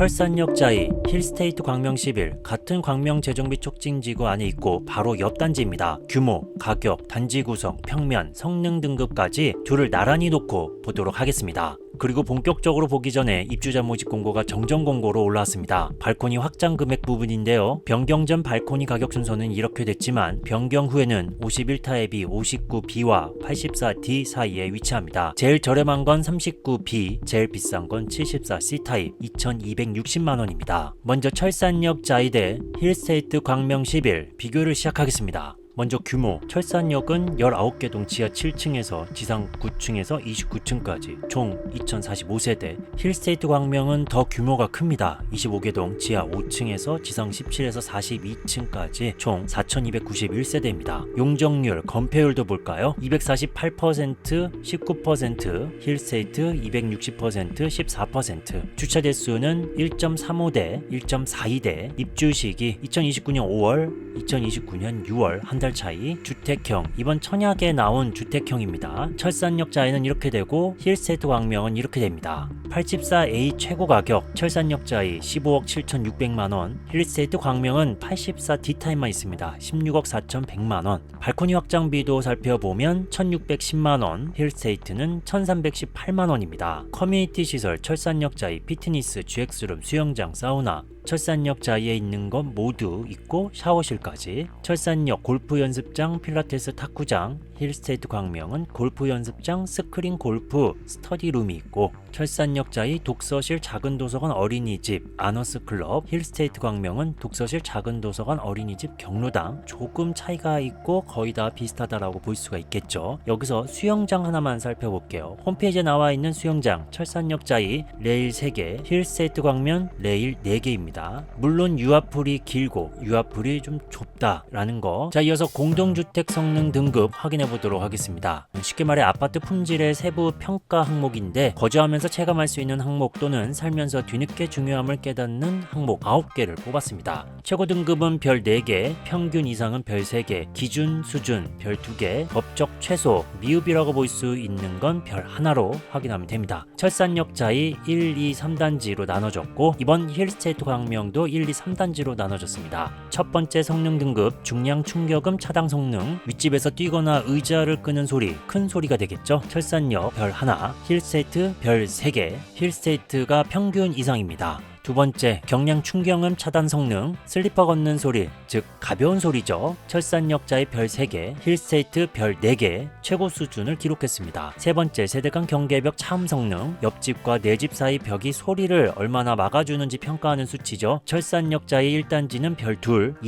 철산역 자이 힐스테이트 광명 11 같은 광명 재정비 촉진지구 안에 있고 바로 옆 단지입니다. 규모, 가격, 단지 구성, 평면, 성능 등급까지 둘을 나란히 놓고 보도록 하겠습니다. 그리고 본격적으로 보기 전에 입주자 모집 공고가 정정 공고로 올라왔습니다. 발코니 확장 금액 부분인데요. 변경 전 발코니 가격 순서는 이렇게 됐지만 변경 후에는 51타입이 59B와 84D 사이에 위치합니다. 제일 저렴한 건 39B, 제일 비싼 건 74C 타입 2,260만 원입니다. 먼저 철산역 자이대 힐스테이트 광명 11 비교를 시작하겠습니다. 먼저 규모, 철산역은 19개 동 지하 7층에서 지상 9층에서 29층까지 총 2045세대, 힐스테이트 광명은 더 규모가 큽니다. 25개 동 지하 5층에서 지상 17에서 42층까지 총 4291세대입니다. 용적률, 건폐율도 볼까요? 248%, 19%, 힐스테이트 260%, 14%, 주차 대수는 1.35대, 1.42대, 입주 시기 2029년 5월, 2029년 6월 한달 차이 주택형 이번 청약에 나온 주택형입니다. 철산역 자에는 이렇게 되고 힐스테이트 광명은 이렇게 됩니다. 84A 최고 가격 철산역 자이 15억 7,600만 원 힐스테이트 광명은 84D 타입만 있습니다. 16억 4,100만 원 발코니 확장비도 살펴보면 1,610만 원 힐스테이트는 1,318만 원입니다. 커뮤니티 시설 철산역 자이 피트니스 GX룸 수영장 사우나 철산역 자리에 있는 건 모두 있고 샤워실까지 철산역 골프 연습장 필라테스 탁구장 힐스테이트 광명은 골프 연습장 스크린 골프 스터디룸이 있고 철산역 자이 독서실 작은 도서관 어린이집 아너스 클럽 힐스테이트 광명은 독서실 작은 도서관 어린이집 경로당 조금 차이가 있고 거의 다 비슷하다라고 볼 수가 있겠죠. 여기서 수영장 하나만 살펴볼게요. 홈페이지에 나와 있는 수영장 철산역 자이 레일 3개 힐스테이트 광명 레일 4개입니다. 물론 유아풀이 길고 유아풀이 좀 좁다라는 거. 자, 이어서 공동주택 성능 등급 확인해 보도록 하겠습니다. 쉽게 말해 아파트 품질의 세부 평가 항목인데 거주하면서 체감할 수 있는 항목 또는 살면서 뒤늦게 중요함을 깨닫는 항목 9개를 뽑았습니다. 최고 등급은 별 4개, 평균 이상은 별 3개, 기준 수준 별 2개, 법적 최소 미흡이라고 볼 수 있는 건 별 하나로 확인하면 됩니다. 철산역 자이 1, 2, 3단지로 나눠졌고 이번 힐스테이트 광명도 1, 2, 3단지로 나눠졌습니다. 첫 번째 성능 등급 중량 충격 음 차당 성능 윗집에서 뛰거나 의자를 끄는 소리 큰 소리가 되겠죠. 철산역 별 하나, 힐스테이트 별 3개, 힐스테이트가 평균 이상입니다. 두 번째, 경량 충격음 차단 성능, 슬리퍼 걷는 소리, 즉 가벼운 소리죠. 철산역자의 별 3개, 힐스테이트 별 4개, 최고 수준을 기록했습니다. 세 번째, 세대간 경계벽 차음 성능, 옆집과 내 집 사이 벽이 소리를 얼마나 막아주는지 평가하는 수치죠. 철산역자의 1단지는 별 2,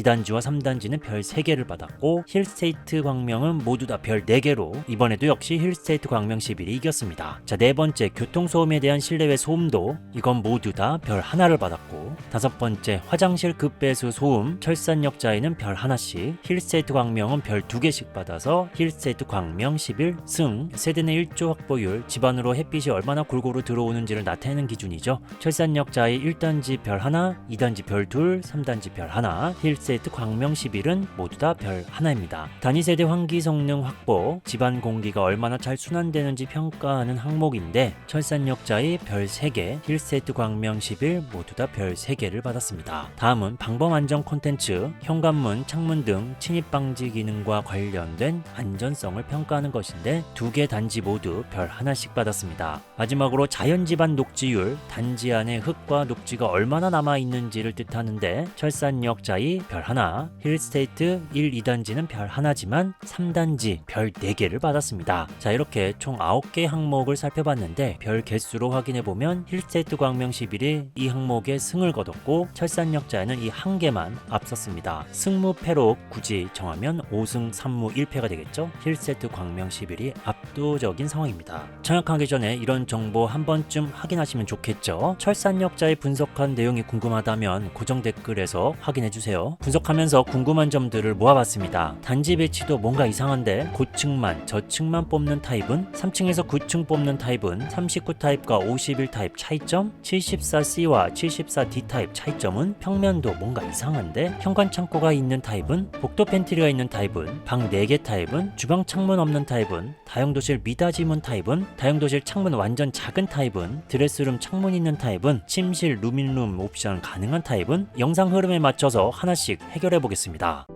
2단지와 3단지는 별 3개를 받았고, 힐스테이트 광명은 모두 다 별 4개로 이번에도 역시 힐스테이트 광명 11이 이겼습니다. 자, 네 번째, 교통소음에 대한 실내외 소음도 이건 모두 다 별 하나 하나를 받았고 다섯 번째 화장실 급배수 소음 철산역자에는 별 하나씩 힐스테이트 광명은 별 두 개씩 받아서 힐스테이트 광명 11 승. 세대 내 1조 확보율 집안으로 햇빛이 얼마나 골고루 들어오는지를 나타내는 기준이죠. 철산역자의 1단지 별 하나 2단지 별 둘, 3단지 별 하나 힐스테이트 광명 11은 모두 다 별 하나입니다. 단위 세대 환기 성능 확보 집안 공기가 얼마나 잘 순환되는지 평가하는 항목인데 철산역자의 별 3개 힐스테이트 광명 11 모두 다 별 3개를 받았습니다. 다음은 방범 안전 콘텐츠, 현관문, 창문 등 침입 방지 기능과 관련된 안전성을 평가하는 것인데 두 개 단지 모두 별 하나씩 받았습니다. 마지막으로 자연 집안 녹지율, 단지 안에 흙과 녹지가 얼마나 남아 있는지를 뜻하는데 철산역 자이 별 하나, 힐스테이트 1, 2단지는 별 하나지만 3단지 별 4개를 받았습니다. 자 이렇게 총 9개 항목을 살펴봤는데 별 개수로 확인해 보면 힐스테이트 광명 11이 이 항목에 승을 거뒀고 철산역자에는 이 한 개만 앞섰습니다. 승무 패로 굳이 정하면 5승 3무 1패가 되겠죠. 힐세트 광명 11이 압도적인 상황입니다. 청약하기 전에 이런 정보 한 번쯤 확인하시면 좋겠죠. 철산역자의 분석한 내용이 궁금하다면 고정 댓글에서 확인해 주세요. 분석하면서 궁금한 점들을 모아봤습니다. 단지 배치도 뭔가 이상한데 고층만 저층만 뽑는 타입은 3층에서 9층 뽑는 타입은 39 타입과 51 타입 차이점 74C와 74 D타입 차이점은 평면도 뭔가 이상한데 현관 창고가 있는 타입은 복도 팬트리가 있는 타입은 방 4개 타입은 주방 창문 없는 타입은 다용도실 미닫이문 타입은 다용도실 창문 완전 작은 타입은 드레스룸 창문 있는 타입은 침실 루민룸 옵션 가능한 타입은 영상 흐름에 맞춰서 하나씩 해결해 보겠습니다.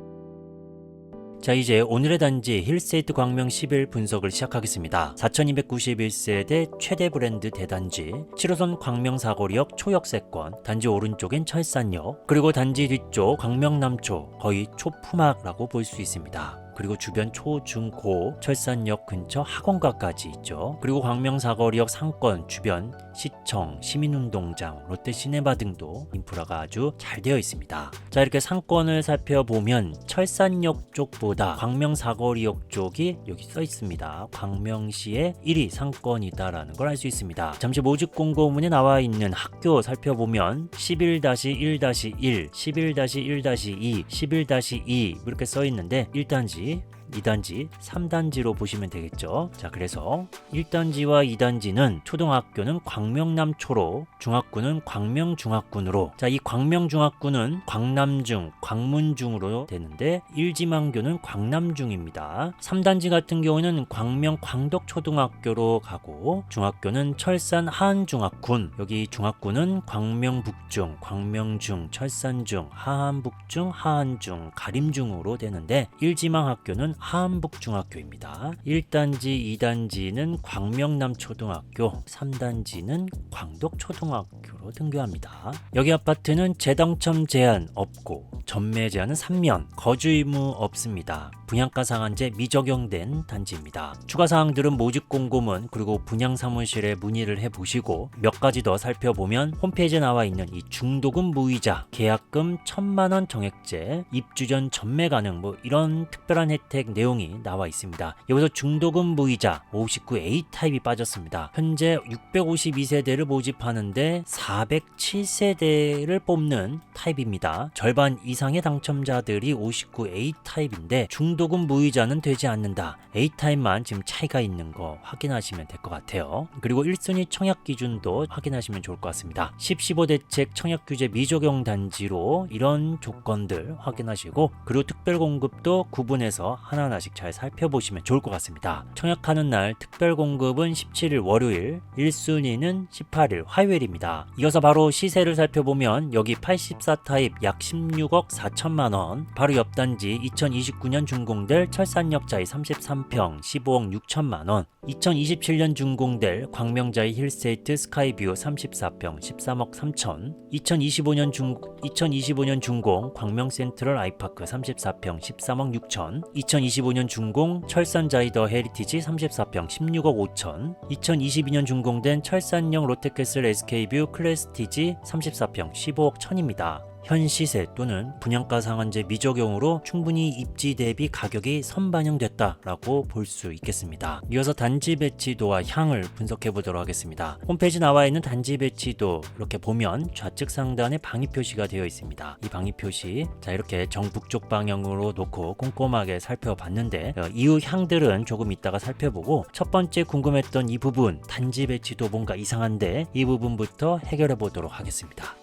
자 이제 오늘의 단지 힐스테이트 광명 10일 분석을 시작하겠습니다. 4291세대 최대 브랜드 대단지 7호선 광명 사거리역 초역세권 단지 오른쪽엔 철산역 그리고 단지 뒤쪽 광명 남초 거의 초품학라고 볼 수 있습니다. 그리고 주변 초, 중, 고 철산역 근처 학원가까지 있죠. 그리고 광명 사거리역 상권 주변 시청, 시민운동장, 롯데시네마 등도 인프라가 아주 잘 되어 있습니다. 자 이렇게 상권을 살펴보면 철산역 쪽보다 광명 사거리역 쪽이 여기 써 있습니다. 광명시의 1위 상권이다라는 걸 알 수 있습니다. 잠시 모집 공고문에 나와 있는 학교 살펴보면 11-1-1, 11-1-2, 11-2 이렇게 써 있는데 1단지 ini 2단지, 3단지로 보시면 되겠죠. 자, 그래서 1단지와 2단지는 초등학교는 광명남초로, 중학교는 광명중학군으로. 자, 이 광명중학군은 광남중, 광문중으로 되는데 1지망교는 광남중입니다. 3단지 같은 경우는 광명 광덕초등학교로 가고 중학교는 철산 하안중학군. 여기 중학군은 광명북중, 광명중, 철산중, 하안북중, 하안중, 가림중으로 되는데 1지망 학교는 하안북중학교입니다. 1단지, 2단지는 광명남초등학교, 3단지는 광덕초등학교로 등교합니다. 여기 아파트는 재당첨 제한 없고 전매 제한은 3년, 거주 의무 없습니다. 분양가 상한제 미적용된 단지입니다. 추가 사항들은 모집 공고문 그리고 분양 사무실에 문의를 해 보시고 몇 가지 더 살펴보면 홈페이지에 나와 있는 이 중도금 무이자, 계약금 1천만 원 정액제, 입주 전 전매 가능 뭐 이런 특별한 혜택 내용이 나와 있습니다. 여기서 중도금 무이자 59A 타입이 빠졌습니다. 현재 652세대를 모집하는데 407세대를 뽑는 타입입니다. 절반 이상의 당첨자들이 59A 타입인데 중도금 무이자는 되지 않는다. A 타입만 지금 차이가 있는 거 확인하시면 될 것 같아요. 그리고 1순위 청약 기준도 확인하시면 좋을 것 같습니다. 10, 15 대책 청약 규제 미적용 단지로 이런 조건들 확인하시고 그리고 특별 공급도 구분해서 하나하나씩 잘 살펴보시면 좋을 것 같습니다. 청약하는 날 특별 공급은 17일 월요일, 1순위는 18일 화요일입니다. 이어서 바로 시세를 살펴보면 여기 84 타입 약 16억 4천만 원, 바로 옆 단지 2029년 준공될 철산역 자이 33평 15억 6천만 원, 2027년 준공될 광명자이 힐스테이트 스카이뷰 34평 13억 3천, 2025년 중 2025년 준공 광명 센트럴 아이파크 34평 13억 6천, 2025년 준공 철산 자이 더 헤리티지 34평 16억 5천, 2022년 준공된 철산역 롯데캐슬 SK뷰 클래스티지 34평 15억 천입니다. 현 시세 또는 분양가 상한제 미적용으로 충분히 입지 대비 가격이 선반영됐다라고 볼 수 있겠습니다. 이어서 단지 배치도와 향을 분석해 보도록 하겠습니다. 홈페이지 나와 있는 단지 배치도 이렇게 보면 좌측 상단에 방위 표시가 되어 있습니다. 이 방위 표시 자 이렇게 정북쪽 방향으로 놓고 꼼꼼하게 살펴봤는데 어, 이후 향들은 조금 이따가 살펴보고 첫 번째 궁금했던 이 부분 단지 배치도 뭔가 이상한데 이 부분부터 해결해 보도록 하겠습니다.